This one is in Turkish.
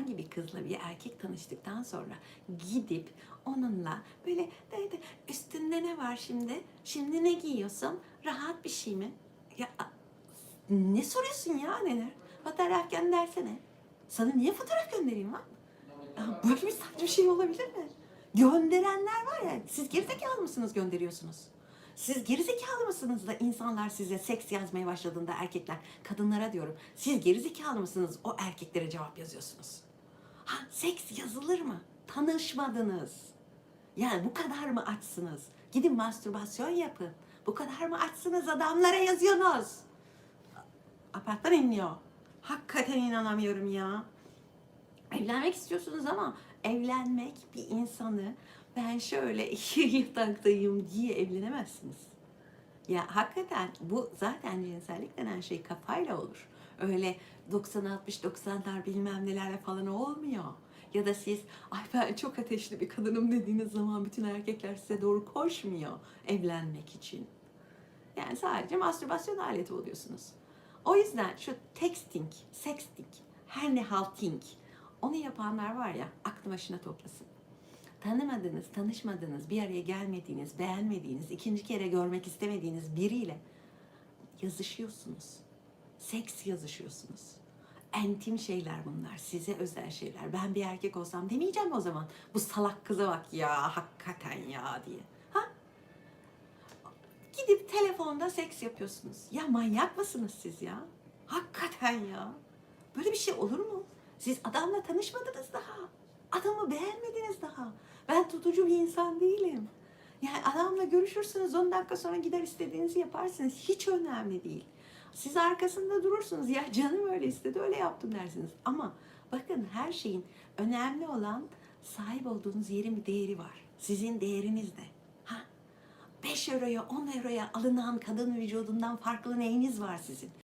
herhangi bir kızla bir erkek tanıştıktan sonra gidip onunla böyle de, de, üstünde ne var şimdi? Şimdi ne giyiyorsun? Rahat bir şey mi? Ya ne soruyorsun ya neler? Fotoğraf göndersene. Sana niye fotoğraf göndereyim lan? Böyle bir saçma şey olabilir mi? Gönderenler var ya, siz gerizekalı mısınız gönderiyorsunuz? Siz gerizekalı mısınız da insanlar size seks yazmaya başladığında erkekler, kadınlara diyorum. Siz gerizekalı mısınız o erkeklere cevap yazıyorsunuz? Ha seks yazılır mı? Tanışmadınız. Yani bu kadar mı açsınız? Gidin mastürbasyon yapın. Bu kadar mı açsınız adamlara yazıyorsunuz? Apartman inliyor. Hakikaten inanamıyorum ya. Evlenmek istiyorsunuz ama evlenmek bir insanı ben şöyle yataktayım diye evlenemezsiniz. Ya hakikaten bu zaten cinsellik denen şey kafayla olur. Öyle 90-60-90'lar bilmem nelerle falan olmuyor. Ya da siz ay ben çok ateşli bir kadınım dediğiniz zaman bütün erkekler size doğru koşmuyor evlenmek için. Yani sadece mastürbasyon aleti oluyorsunuz. O yüzden şu texting, sexting, her ne halting onu yapanlar var ya aklı başına toplasın. Tanımadığınız, tanışmadığınız, bir araya gelmediğiniz, beğenmediğiniz, ikinci kere görmek istemediğiniz biriyle yazışıyorsunuz. Seks yazışıyorsunuz. Entim şeyler bunlar, size özel şeyler. Ben bir erkek olsam demeyeceğim o zaman. Bu salak kıza bak ya, hakikaten ya diye. Ha? Gidip telefonda seks yapıyorsunuz. Ya manyak mısınız siz ya? Hakikaten ya. Böyle bir şey olur mu? Siz adamla tanışmadınız daha. Adamı beğenmediniz daha. Ben tutucu bir insan değilim. Yani adamla görüşürsünüz 10 dakika sonra gider istediğinizi yaparsınız. Hiç önemli değil. Siz arkasında durursunuz. Ya canım öyle istedi öyle yaptım dersiniz. Ama bakın her şeyin önemli olan sahip olduğunuz yerin bir değeri var. Sizin değeriniz de. Ha? 5 euroya 10 euroya alınan kadın vücudundan farklı neyiniz var sizin?